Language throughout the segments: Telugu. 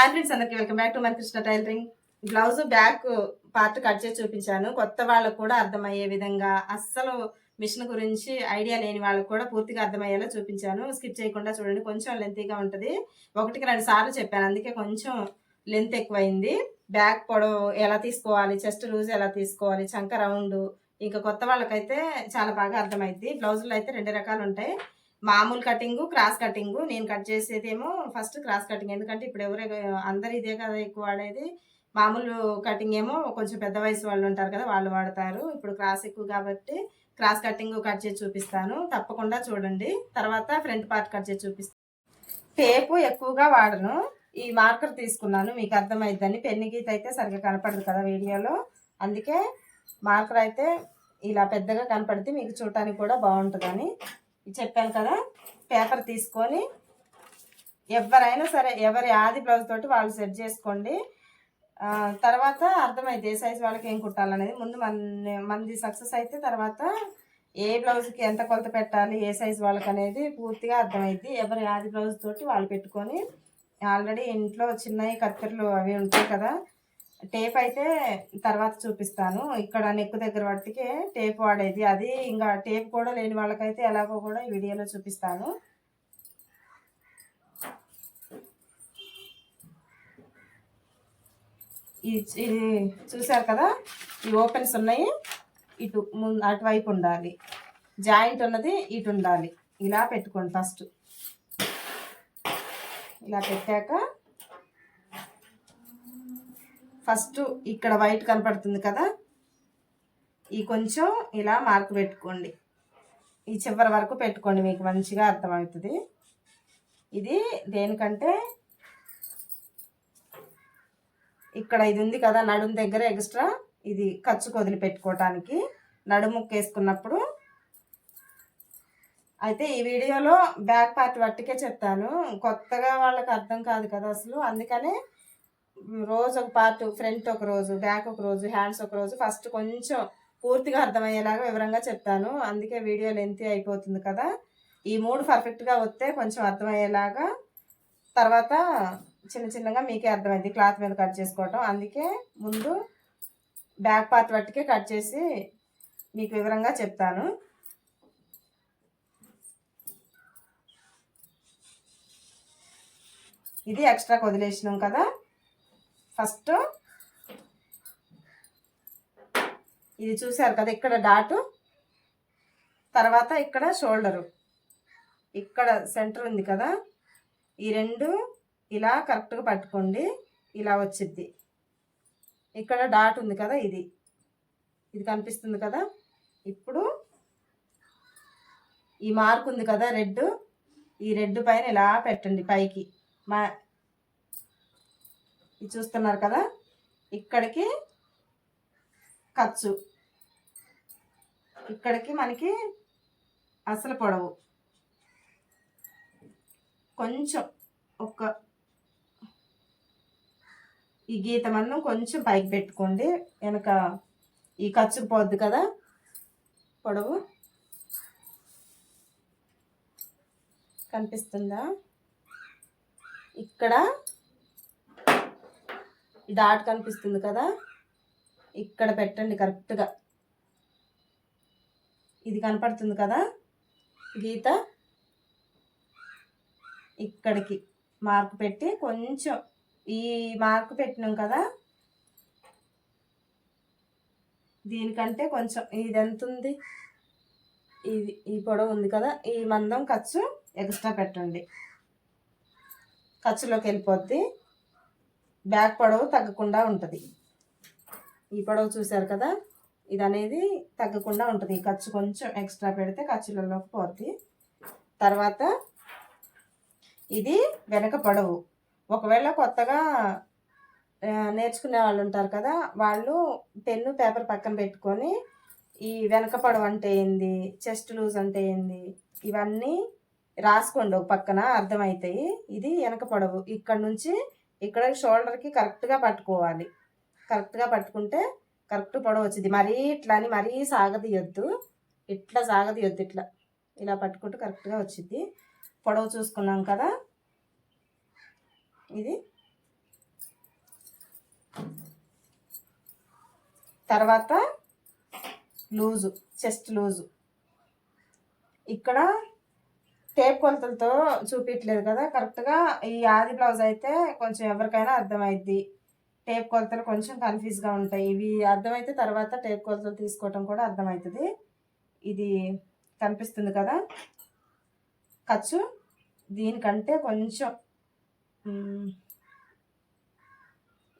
హాయ్ ఫ్రెండ్స్ అందరికి వెల్కమ్ బ్యాక్ టు మన Krishna tailoring blouse back part cut చేసి చూపించాను. కొత్త వాళ్ళకు కూడా అర్థమయ్యే విధంగా అస్సలు మిషన్ గురించి ఐడియా లేని వాళ్ళకు కూడా పూర్తిగా అర్థమయ్యేలా చూపించాను. స్కిప్ చేయకుండా చూడండి కొంచెం లెంతీగా ఉంటుంది. ఒకటికి రెండు సార్లు చెప్పాను అందుకే కొంచెం లెంత్ ఎక్కువైంది. బ్యాక్ పొడవు ఎలా తీసుకోవాలి చెస్ట్ లూజ్ ఎలా తీసుకోవాలి చంక రౌండ్ ఇంకా కొత్త వాళ్ళకైతే చాలా బాగా అర్థమైంది బ్లౌజులు అయితే రెండు రకాలు ఉంటాయి. మామూలు కటింగ్ క్రాస్ కటింగ్. నేను కట్ చేసేదేమో ఫస్ట్ క్రాస్ కటింగ్. ఎందుకంటే ఇప్పుడు ఎవరు అందరు ఇదే కదా ఎక్కువ వాడేది. మామూలు కటింగ్ ఏమో కొంచెం పెద్ద వయసు వాళ్ళు ఉంటారు కదా వాళ్ళు వాడతారు. ఇప్పుడు క్రాస్ ఎక్కువ కాబట్టి క్రాస్ కటింగ్ కట్ చేసి చూపిస్తాను. తప్పకుండా చూడండి. తర్వాత ఫ్రంట్ పార్ట్ కట్ చేసి చూపిస్తాను టేపు ఎక్కువగా వాడను. ఈ మార్కర్ తీసుకున్నాను. మీకు అర్థమైద్దని. పెన్ను గీత అయితే సరిగ్గా కనపడదు కదా వీడియోలో. అందుకే మార్కర్ అయితే ఇలా పెద్దగా కనపడితే మీకు చూడటానికి కూడా బాగుంటుందని. చెప్పాను కదా పేపర్ తీసుకొని ఎవరైనా సరే ఎవరి ఆది బ్లౌజ్ తోటి వాళ్ళు సెట్ చేసుకోండి. తర్వాత అర్థమైంది ఏ సైజ్ వాళ్ళకి ఏం కుట్టాలనేది. ముందు మన మనది సక్సెస్ అయితే తర్వాత ఏ బ్లౌజ్కి ఎంత కొలత పెట్టాలి ఏ సైజ్ వాళ్ళకి అనేది పూర్తిగా అర్థమైంది ఎవరి ఆది బ్లౌజ్ తోటి వాళ్ళు పెట్టుకొని ఆల్రెడీ ఇంట్లో చిన్నవి కత్తెరలు అవి ఉంటాయి కదా టేప్ అయితే తర్వాత చూపిస్తాను. ఇక్కడ నెక్ దగ్గర వాటికి టేప్ వాడేది. అది ఇంకా టేప్ కూడా లేని వాళ్ళకైతే ఎలాగో కూడా ఈ వీడియోలో చూపిస్తాను. ఇది ఇది చూసారు కదా? ఈ ఓపెన్స్ ఉన్నాయి. ఇటు ముందు అటువైపు ఉండాలి. జాయింట్ ఉన్నది ఇటు ఉండాలి. ఇలా పెట్టుకోండి ఫస్ట్. ఇలా పెట్టాక ఫస్ట్ ఇక్కడ వైట్ కనపడుతుంది కదా? ఈ కొంచెం ఇలా మార్క్ పెట్టుకోండి. ఈ చివరి వరకు పెట్టుకోండి మీకు మంచిగా అర్థమవుతుంది. ఇది దేనికంటే ఇక్కడ ఇది ఉంది కదా నడుము దగ్గర ఎక్స్ట్రా ఇది ఖర్చు కొదిలి పెట్టుకోవటానికి నడుము వేసుకున్నప్పుడు అయితే ఈ వీడియోలో బ్యాక్ పార్ట్ వట్టికే చెప్తాను. కొత్తగా వాళ్ళకి అర్థం కాదు కదా అసలు. అందుకనే రోజు ఒక పార్ట్ ఫ్రంట్ ఒక రోజు బ్యాక్ ఒక రోజు హ్యాండ్స్ ఒక రోజు ఫస్ట్ కొంచెం పూర్తిగా అర్థమయ్యేలాగా వివరంగా చెప్తాను. అందుకే వీడియో లెంత్ అయిపోతుంది కదా. ఈ మూడు పర్ఫెక్ట్గా వస్తే కొంచెం అర్థమయ్యేలాగా తర్వాత చిన్న చిన్నగా మీకే అర్థమైంది క్లాత్ మీద కట్ చేసుకోవటం. అందుకే ముందు బ్యాక్ పార్ట్ వట్టికే కట్ చేసి మీకు వివరంగా చెప్తాను. ఇది ఎక్స్ట్రా వదిలేసినాం కదా. ఫస్ట్ ఇది చూసారు కదా ఇక్కడ డాటు తర్వాత ఇక్కడ షోల్డరు. ఇక్కడ సెంటర్ ఉంది కదా ఈ రెండు ఇలా కరెక్ట్గా పట్టుకోండి ఇలా వచ్చిద్ది. ఇక్కడ డాట్ ఉంది కదా ఇది. ఇది కనిపిస్తుంది కదా? ఇప్పుడు ఈ మార్క్ ఉంది కదా రెడ్ ఈ రెడ్ పైన ఇలా పెట్టండి పైకి. మా ఇది చూస్తున్నారు కదా? ఇక్కడికి ఖర్చు. ఇక్కడికి మనకి అసలు పొడవు. కొంచెం ఒక ఈ గీత కొంచెం పైకి పెట్టుకోండి. వెనక ఈ ఖర్చుకు పోద్ది కదా? పొడవు. కనిపిస్తుందా? ఇక్కడ డాట్ కనిపిస్తుంది కదా? ఇక్కడ పెట్టండి కరెక్ట్గా. ఇది కనపడుతుంది కదా? గీత? ఇక్కడికి మార్క్ పెట్టి కొంచెం ఈ మార్క్ పెట్టినాం కదా? దీనికంటే కొంచెం ఇది ఎంత ఉంది? ఇది ఈ పొడవు ఉంది కదా? ఈ మందం ఖర్చు ఎక్స్ట్రా పెట్టండి. ఖర్చులోకి వెళ్ళిపోద్ది. బ్యాక్ పొడవు తగ్గకుండా ఉంటుంది. ఈ పొడవు చూసారు కదా? ఇది అనేది తగ్గకుండా ఉంటుంది. ఖర్చు కొంచెం ఎక్స్ట్రా పెడితే ఖర్చులలోకి పోద్ది. తర్వాత ఇది వెనక పొడవు. ఒకవేళ కొత్తగా నేర్చుకునే వాళ్ళు ఉంటారు కదా వాళ్ళు పెన్ను పేపర్ పక్కన పెట్టుకొని ఈ వెనక పొడవు అంటే ఏంది చెస్ట్ లూజ్ అంటే ఏంది ఇవన్నీ రాసుకోండి. ఒక పక్కన అర్థమవుతాయి ఇది వెనక పొడవు. ఇక్కడ నుంచి ఇక్కడ షోల్డర్కి కరెక్ట్గా పట్టుకోవాలి. కరెక్ట్గా పట్టుకుంటే కరెక్ట్ పొడవు వచ్చింది. మరీ ఇట్లా అని మరీ సాగదీయొద్దు. ఇట్లా సాగదీయొద్దు ఇట్లా. ఇలా పట్టుకుంటూ కరెక్ట్గా వచ్చింది. పొడవు చూసుకున్నాం కదా. ఇది. తర్వాత లూజు చెస్ట్ లూజు. ఇక్కడ టేప్ కొలతలతో చూపించలేదు కదా. కరెక్ట్గా ఈ ఆది బ్లౌజ్ అయితే కొంచెం ఎవరికైనా అర్థమైద్ది. టేప్ కొలతలు కొంచెం కన్ఫ్యూజ్గా ఉంటాయి. ఇవి అర్థమైతే తర్వాత టేప్ కొలతలు తీసుకోవటం కూడా అర్థమవుతుంది ఇది కనిపిస్తుంది కదా. ఖర్చు దీనికంటే కొంచెం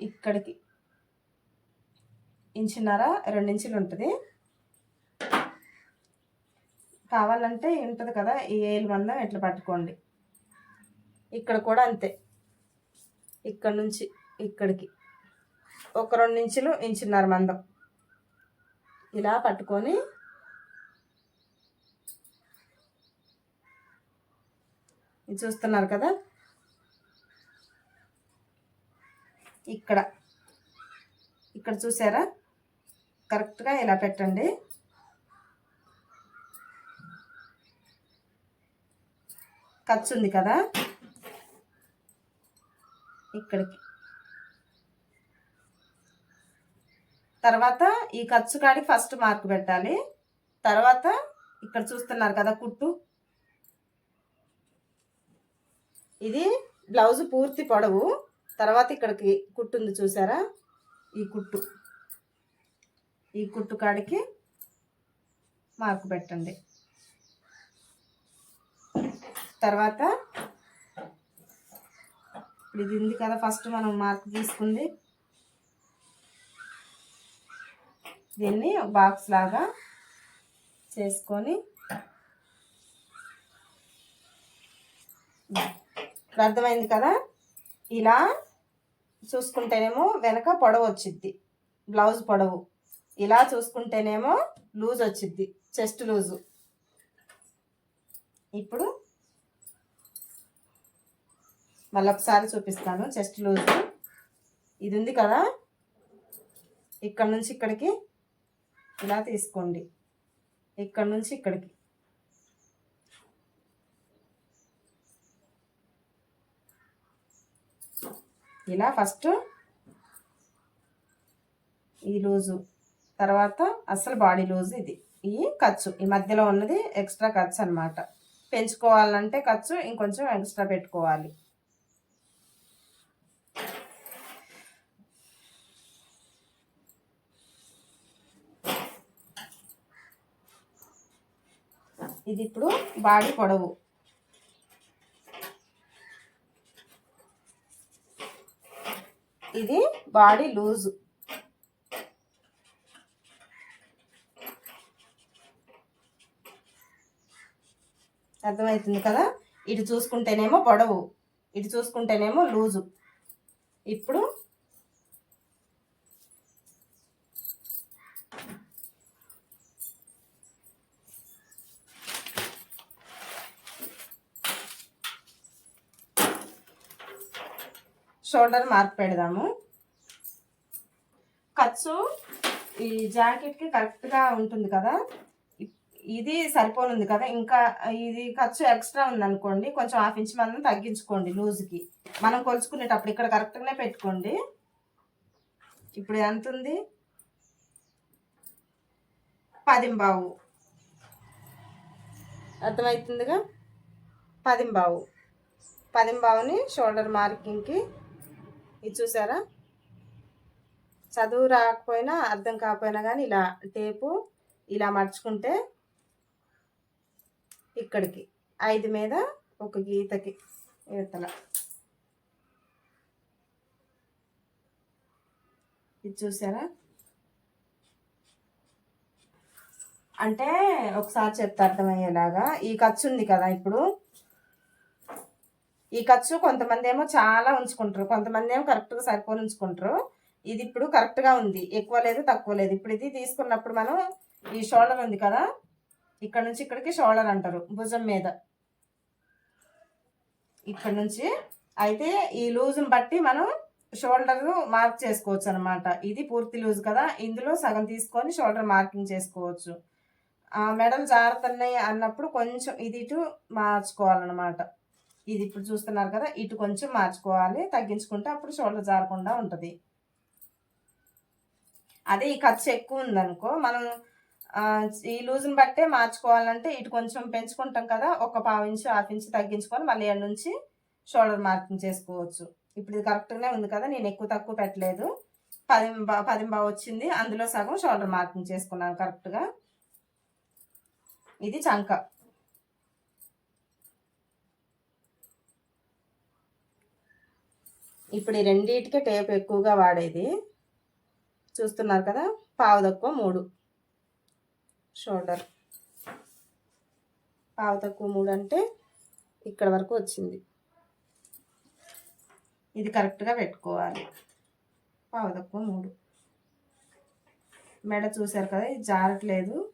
ఇక్కడికి ఇంచున్నర రెండించులు ఉంటుంది. కావాలంటే ఉంటుంది కదా ఈ ఏలు మందం ఇట్లా పట్టుకోండి. ఇక్కడ కూడా అంతే. ఇక్కడ నుంచి ఇక్కడికి. ఒక రెండు ఇంచులు ఇంచున్నర మందం. ఇలా పట్టుకొని చూస్తున్నారు కదా? ఇక్కడ. ఇక్కడ చూసారా? కరెక్ట్గా ఇలా పెట్టండి. ఖర్చు ఉంది కదా? ఇక్కడికి. తర్వాత ఈ ఖర్చు కాడికి ఫస్ట్ మార్క్ పెట్టాలి. తర్వాత ఇక్కడ చూస్తున్నారు కదా కుట్టు. ఇది బ్లౌజ్ పూర్తి పొడవు. తర్వాత ఇక్కడికి కుట్టు ఉంది చూసారా? ఈ కుట్టు. ఈ కుట్టు కాడికి మార్కు పెట్టండి. తర్వాత ఇప్పుడు ఇది ఉంది కదా ఫస్ట్ మనం మార్క్ తీసుకుంది. దీన్ని ఒక బాక్స్ లాగా చేసుకొని ఇప్పుడు అర్థమైంది కదా? ఇలా చూసుకుంటేనేమో వెనక పొడవు వచ్చిద్ది. బ్లౌజ్ పొడవు. ఇలా చూసుకుంటేనేమో లూజ్ వచ్చిద్ది. Chest loose. ఇప్పుడు మళ్ళీ ఒకసారి చూపిస్తాను. Chest loose. ఇది ఉంది కదా? ఇక్కడ నుంచి ఇక్కడికి ఇలా తీసుకోండి. ఇక్కడ నుంచి ఇక్కడికి. ఇలా ఫస్ట్ ఈ లూజు. తర్వాత అసలు బాడీ లూజ్ ఇది. ఈ ఖర్చు. ఈ మధ్యలో ఉన్నది ఎక్స్ట్రా ఖర్చు అనమాట పెంచుకోవాలంటే ఖర్చు ఇంకొంచెం ఎక్స్ట్రా పెట్టుకోవాలి. ఇది ఇప్పుడు బాడీ పొడవు. ఇది బాడీ లూజు. అర్థమవుతుంది కదా? ఇటు చూసుకుంటేనేమో పొడవు. ఇటు చూసుకుంటేనేమో లూజు. ఇప్పుడు షోల్డర్ మార్క్ పెడదాము. ఖర్చు ఈ జాకెట్కి కరెక్ట్గా ఉంటుంది కదా? ఇది సరిపోనుంది కదా? ఇంకా ఇది ఖర్చు ఎక్స్ట్రా ఉందనుకోండి కొంచెం హాఫ్ ఇంచ్ మందం తగ్గించుకోండి లూజ్కి మనం కొలుచుకునేటప్పుడు ఇక్కడ కరెక్ట్గానే పెట్టుకోండి. ఇప్పుడు ఎంత ఉంది? పదింబావు. అర్థమవుతుందిగా? పదింబావు. పదింబావుని షోల్డర్ మార్కింగ్కి ఇది చూసారా? చదువు రాకపోయినా అర్థం కాకపోయినా కానీ ఇలా టేపు ఇలా మర్చుకుంటే ఇక్కడికి. ఐదు మీద ఒక గీతకి ఇవతల ఇది చూసారా? అంటే ఒకసారి చెప్తే అర్థమయ్యేలాగా. ఈ ఖర్చు ఉంది కదా ఇప్పుడు. ఈ ఖర్చు కొంతమంది ఏమో చాలా ఉంచుకుంటారు కొంతమంది ఏమో కరెక్ట్గా సరిపోని ఉంచుకుంటారు. ఇది ఇప్పుడు కరెక్ట్గా ఉంది ఎక్కువ లేదు తక్కువ లేదు. ఇప్పుడు ఇది తీసుకున్నప్పుడు మనం ఈ షోల్డర్ ఉంది కదా ఇక్కడ నుంచి ఇక్కడికి షోల్డర్ అంటారు భుజం మీద. ఇక్కడ నుంచి అయితే ఈ లూజ్ని బట్టి మనం షోల్డర్ మార్క్ చేసుకోవచ్చు అనమాట ఇది పూర్తి లూజ్ కదా ఇందులో సగం తీసుకొని షోల్డర్ మార్కింగ్ చేసుకోవచ్చు. ఆ మెడలు జారుతున్నాయి అన్నప్పుడు కొంచెం ఇది ఇటు మార్చుకోవాలన్నమాట. ఇది ఇప్పుడు చూస్తున్నారు కదా ఇటు కొంచెం మార్చుకోవాలి. తగ్గించుకుంటే అప్పుడు షోల్డర్ జారకుండా ఉంటుంది. అదే ఈ ఖర్చు ఎక్కువ ఉందనుకో మనం ఈ లూజ్ని బట్టే మార్చుకోవాలంటే ఇటు కొంచెం పెంచుకుంటాం కదా ఒక పావు ఇంచు హాఫ్ ఇంచు తగ్గించుకొని మళ్ళీ ఏడు నుంచి షోల్డర్ మార్కింగ్ చేసుకోవచ్చు. ఇప్పుడు ఇది కరెక్ట్గానే ఉంది కదా నేను ఎక్కువ తక్కువ పెట్టలేదు. పది బా- పది వచ్చింది అందులో సగం షోల్డర్ మార్కింగ్ చేసుకున్నాను కరెక్ట్గా ఇది చంక. ఇప్పుడు ఈ రెండింటికే టేప్ ఎక్కువగా వాడేది. చూస్తున్నారు కదా? పావు తక్కువ మూడు. షోల్డర్ పావు తక్కువ మూడు అంటే ఇక్కడ వరకు వచ్చింది. ఇది కరెక్ట్గా పెట్టుకోవాలి. పావు తక్కువ మూడు. మెడ చూశారు కదా? ఇది జారట్లేదు.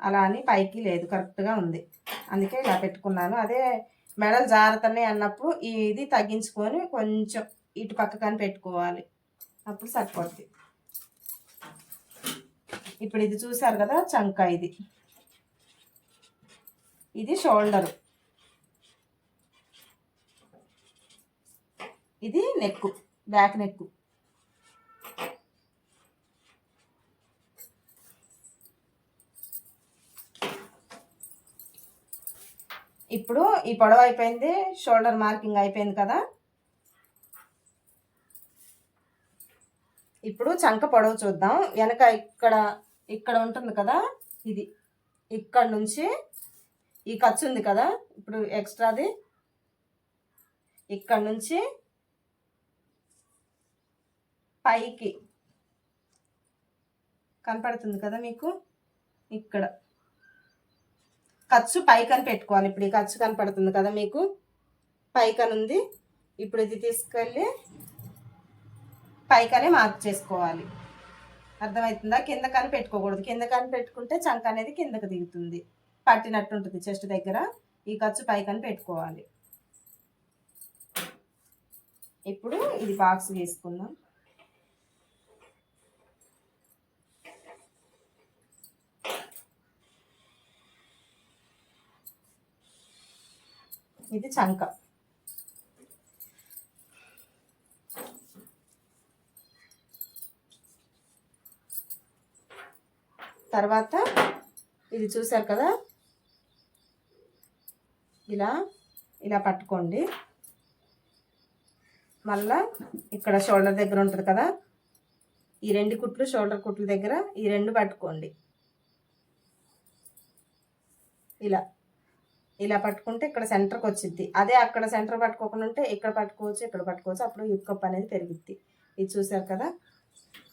అలా అని పైకి లేదు. కరెక్ట్గా ఉంది. అందుకే ఇలా పెట్టుకున్నాను. అదే మెడలు జారుతున్నాయి అన్నప్పుడు ఇది తగ్గించుకొని కొంచెం ఇటు పక్కకని పెట్టుకోవాలి. అప్పుడు సరిపోద్ది. ఇప్పుడు ఇది చూసారు కదా చంక ఇది. ఇది షోల్డరు. ఇది నెక్ బ్యాక్ నెక్కు. ఇప్పుడు ఈ పొడవు అయిపోయింది షోల్డర్ మార్కింగ్ అయిపోయింది కదా. ఇప్పుడు చంక పొడవు చూద్దాం. వెనక ఇక్కడ ఇక్కడ ఉంటుంది కదా ఇది. ఇక్కడ నుంచి ఈ ఖర్చు ఉంది కదా ఇప్పుడు ఎక్స్ట్రాది ఇక్కడ నుంచి పైకి. కనపడుతుంది కదా మీకు? ఇక్కడ. ఖర్చు పైకని పెట్టుకోవాలి. ఇప్పుడు ఈ ఖర్చు కనపడుతుంది కదా మీకు? పైకన్ ఉంది. ఇప్పుడు ఇది తీసుకెళ్ళి పైకనే మార్క్ చేసుకోవాలి. అర్థమవుతుందా? కింద కానీ పెట్టుకోకూడదు. కింద కానీ పెట్టుకుంటే చంక అనేది కిందకు దిగుతుంది. పట్టినట్టు ఉంటుంది చెస్ట్ దగ్గర. ఈ ఖర్చు పైకని పెట్టుకోవాలి. ఇప్పుడు ఇది బాక్స్ తీసుకుందాం. ఇది చంక. తర్వాత ఇది చూసారు కదా? ఇలా ఇలా పట్టుకోండి. మళ్ళా ఇక్కడ షోల్డర్ దగ్గర ఉంటుంది కదా? ఈ రెండు కుట్లు షోల్డర్ కుట్ల దగ్గర ఈ రెండు పట్టుకోండి. ఇలా. ఇలా పట్టుకుంటే ఇక్కడ సెంటర్కి వచ్చింది అదే అక్కడ సెంటర్ పట్టుకోకుండా ఉంటే ఇక్కడ పట్టుకోవచ్చు ఇక్కడ పట్టుకోవచ్చు అప్పుడు హిప్ కప్ అనేది పెరుగుద్ది. ఇది చూసారు కదా?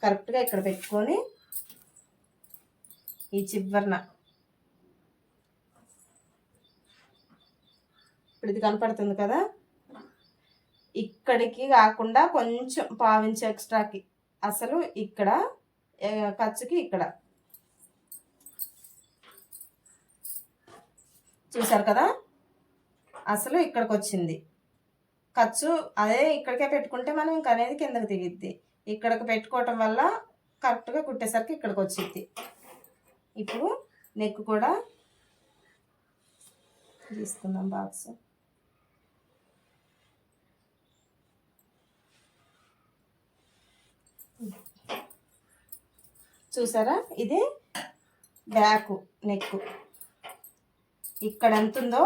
కరెక్ట్గా ఇక్కడ పెట్టుకొని ఈ చివరన ఇప్పుడు ఇది కనపడుతుంది కదా? ఇక్కడికి కాకుండా కొంచెం పావించి ఎక్స్ట్రాకి అసలు ఇక్కడ ఖర్చుకి ఇక్కడ. చూసారు కదా? అసలు ఇక్కడికి వచ్చింది ఖర్చు అదే ఇక్కడికే పెట్టుకుంటే మనం ఇంక అనేది కిందకి దిగిద్ది. ఇక్కడికి పెట్టుకోవటం వల్ల కరెక్ట్గా కుట్టేసరికి ఇక్కడికి వచ్చింది ఇప్పుడు నెక్ కూడా తీసుకుందాం బాక్స్. చూసారా? ఇది బ్యాక్ నెక్ ఇక్కడ ఎంత ఉందో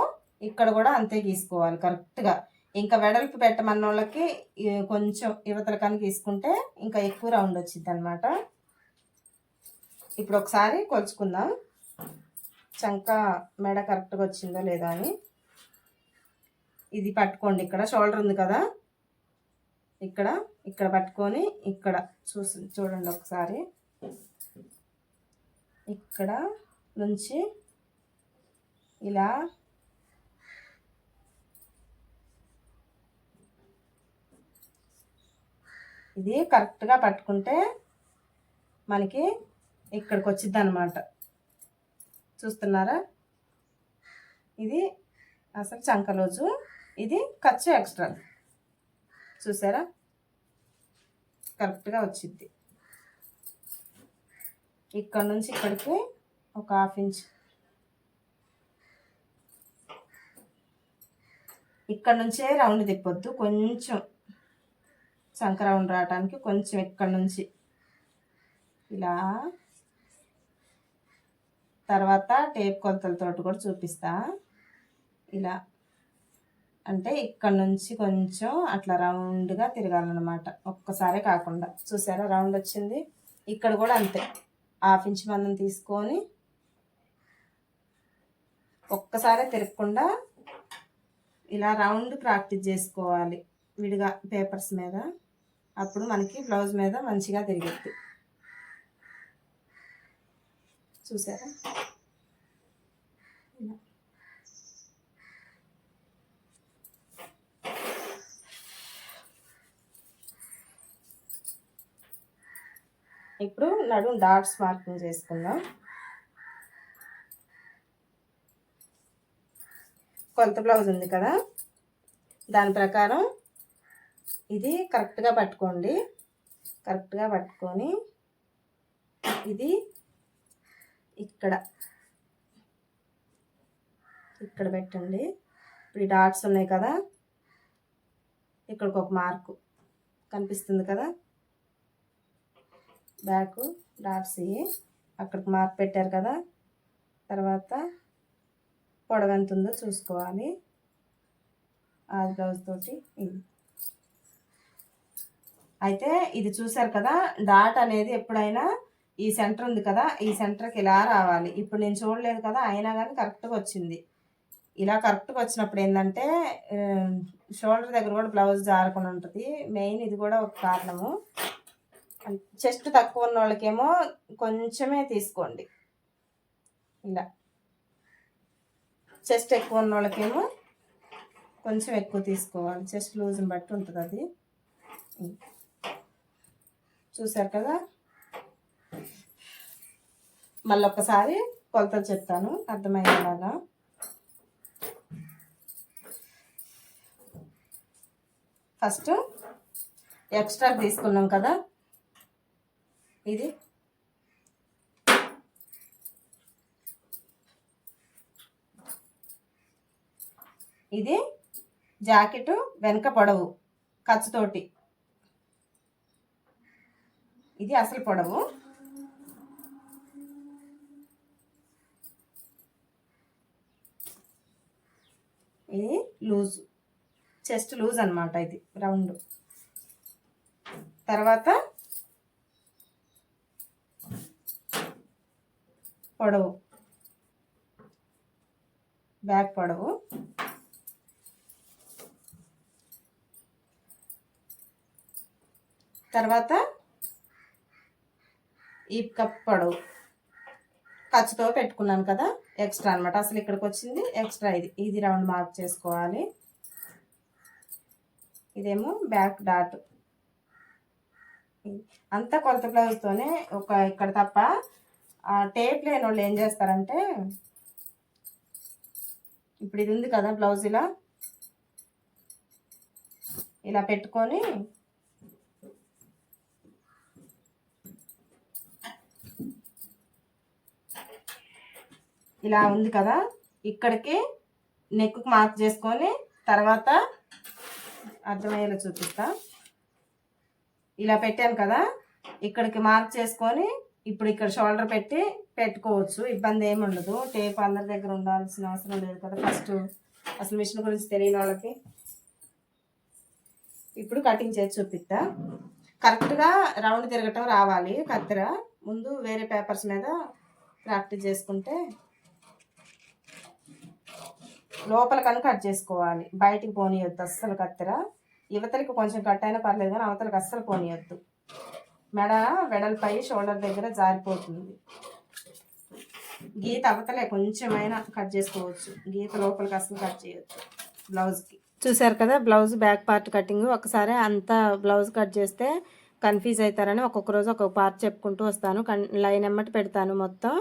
ఇక్కడ కూడా అంతే గీసుకోవాలి కరెక్ట్గా ఇంకా వెడల్పు పెట్టమన్న వాళ్ళకి కొంచెం యువతల కానీ గీసుకుంటే ఇంకా ఎక్కువ రౌండ్ వచ్చింది అనమాట ఇప్పుడు ఒకసారి కొలుచుకుందాం. చంక మెడ కరెక్ట్గా వచ్చిందో లేదా అని. ఇది పట్టుకోండి ఇక్కడ షోల్డర్ ఉంది కదా. ఇక్కడ ఇక్కడ పట్టుకొని ఇక్కడ చూసి చూడండి ఒకసారి. ఇక్కడ నుంచి ఇలా. ఇది కరెక్ట్గా పట్టుకుంటే మనకి ఇక్కడికి వచ్చింది అనమాట చూస్తున్నారా? ఇది అసలు చంకలోజు ఇది ఖర్చు ఎక్స్ట్రా చూసారా? కరెక్ట్గా వచ్చింది ఇక్కడ నుంచి ఇక్కడికి ఒక హాఫ్ ఇంచ్ ఇక్కడ నుంచే రౌండ్ తిప్పొద్దు. కొంచెం సంక రౌండ్ రావడానికి కొంచెం ఇక్కడ నుంచి ఇలా తర్వాత టేప్ కొలతలతోటి కూడా చూపిస్తా. ఇలా అంటే ఇక్కడ నుంచి కొంచెం అట్లా రౌండ్గా తిరగాలన్నమాట. ఒక్కసారే కాకుండా. చూసారా? రౌండ్ వచ్చింది. ఇక్కడ కూడా అంతే. హాఫ్ ఇంచ్ మందం తీసుకొని ఒక్కసారే తిరగకుండా ఇలా రౌండ్ ప్రాక్టీస్ చేసుకోవాలి విడిగా పేపర్స్ మీద. అప్పుడు మనకి బ్లౌజ్ మీద మంచిగా తిరిగిద్ది చూసారా? ఇప్పుడు నడుం డాట్స్ మార్కింగ్ చేసుకుందాం. కొంత బ్లౌజ్ ఉంది కదా? దాని ప్రకారం ఇది కరెక్ట్గా పట్టుకోండి. కరెక్ట్గా పట్టుకొని ఇది ఇక్కడ. ఇక్కడ పెట్టండి. ఇప్పుడు ఈ డాట్స్ ఉన్నాయి కదా? ఇక్కడికి ఒక మార్కు కనిపిస్తుంది కదా? బ్యాక్ డాట్స్ ఇవి. అక్కడికి మార్క్ పెట్టారు కదా? తర్వాత పొడవు ఎంత ఉందో చూసుకోవాలి. ఆ బ్లౌజ్ తోటి ఇది అయితే ఇది చూసారు కదా డాట్ అనేది ఎప్పుడైనా ఈ సెంటర్ ఉంది కదా ఈ సెంటర్కి ఇలా రావాలి. ఇప్పుడు నేను చూడలేదు కదా అయినా కానీ కరెక్ట్గా వచ్చింది. ఇలా కరెక్ట్గా వచ్చినప్పుడు ఏంటంటే షోల్డర్ దగ్గర కూడా బ్లౌజ్ జారకుండా ఉంటుంది. మెయిన్ ఇది కూడా ఒక కారణము. చెస్ట్ తక్కువ ఉన్న వాళ్ళకేమో కొంచెమే తీసుకోండి. ఇలా. చెస్ట్ ఎక్కువ ఉన్న వాళ్ళకేమో కొంచెం ఎక్కువ తీసుకోవాలి. చెస్ట్ లూజ్ని బట్టి ఉంటుంది అది. చూసారు కదా? మళ్ళీ ఒకసారి కొలతలు చెప్తాను. అర్థమయ్యేలాగా ఫస్ట్ ఎక్స్ట్రా తీసుకున్నాం కదా? ఇది ఇది జాకెట్ వెనక పొడవు ఖర్చుతోటి ఇది అసలు పొడవు. ఇది లూజ్ చెస్ట్ లూజ్ అనమాట ఇది రౌండ్. తర్వాత పొడవు బ్యాక్ పొడవు. తర్వాత ఈ కప్ పొడవు. ఖర్చుతో పెట్టుకున్నాను కదా ఎక్స్ట్రా అనమాట అసలు ఇక్కడికి వచ్చింది ఎక్స్ట్రా ఇది. ఇది రౌండ్ మార్క్ చేసుకోవాలి. ఇదేమో బ్యాక్ డాట్. అంతా కొలత బ్లౌజ్తోనే ఒక ఇక్కడ తప్ప టేప్ లేని వాళ్ళు ఏం చేస్తారంటే ఇప్పుడు ఇది ఉంది కదా బ్లౌజ్ ఇలా. ఇలా పెట్టుకొని ఇలా ఉంది కదా ఇక్కడికి నెక్కు మార్క్ చేసుకొని తర్వాత అర్థమయ్యేలా చూపిస్తా. ఇలా పెట్టాను కదా ఇక్కడికి మార్క్ చేసుకొని ఇప్పుడు ఇక్కడ షోల్డర్ పెట్టి పెట్టుకోవచ్చు ఇబ్బంది ఏమి ఉండదు. టేప్ అందరి దగ్గర ఉండాల్సిన అవసరం లేదు కదా ఫస్ట్ అసలు మిషన్ గురించి తెలియని వాళ్ళకి ఇప్పుడు కటింగ్ చేసి చూపిస్తా. కరెక్ట్గా రౌండ్ తిరగటం రావాలి కత్తెర. ముందు వేరే పేపర్స్ మీద ప్రాక్టీస్ చేసుకుంటే లోపల కనుక కట్ చేసుకోవాలి. బయటికి పోనీయొద్దు అస్సలు కత్తెర. యువతలకి కొంచెం కట్ అయినా పర్లేదు కానీ అవతలకి అస్సలు పోనీయొద్దు. మెడ వెడల్పై షోల్డర్ దగ్గర జారిపోతుంది. గీత అవతలే కొంచెమైనా కట్ చేసుకోవచ్చు. గీత లోపలికి అసలు కట్ చేయొచ్చు బ్లౌజ్కి. చూసారు కదా బ్లౌజ్ బ్యాక్ పార్ట్ కటింగ్. ఒకసారి అంతా బ్లౌజ్ కట్ చేస్తే కన్ఫ్యూజ్ అవుతారని ఒక్కొక్క రోజు ఒక్కొక్క పార్ట్ చెప్పుకుంటూ వస్తాను. కన్ లైన్ ఎమ్మటి పెడతాను మొత్తం.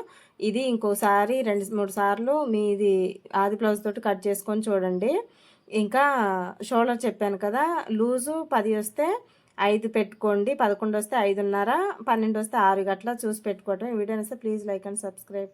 ఇది ఇంకోసారి రెండు మూడు సార్లు మీది ఆది బ్లౌజ్ తోటి కట్ చేసుకొని చూడండి. ఇంకా షోల్డర్ చెప్పాను కదా లూజు పది వస్తే ఐదు పెట్టుకోండి. పదకొండు వస్తే ఐదున్నర పన్నెండు వస్తే ఆరు గట్ల చూసి పెట్టుకోవటం. ఈ వీడియో వస్తే ప్లీజ్ లైక్ అండ్ సబ్స్క్రైబ్.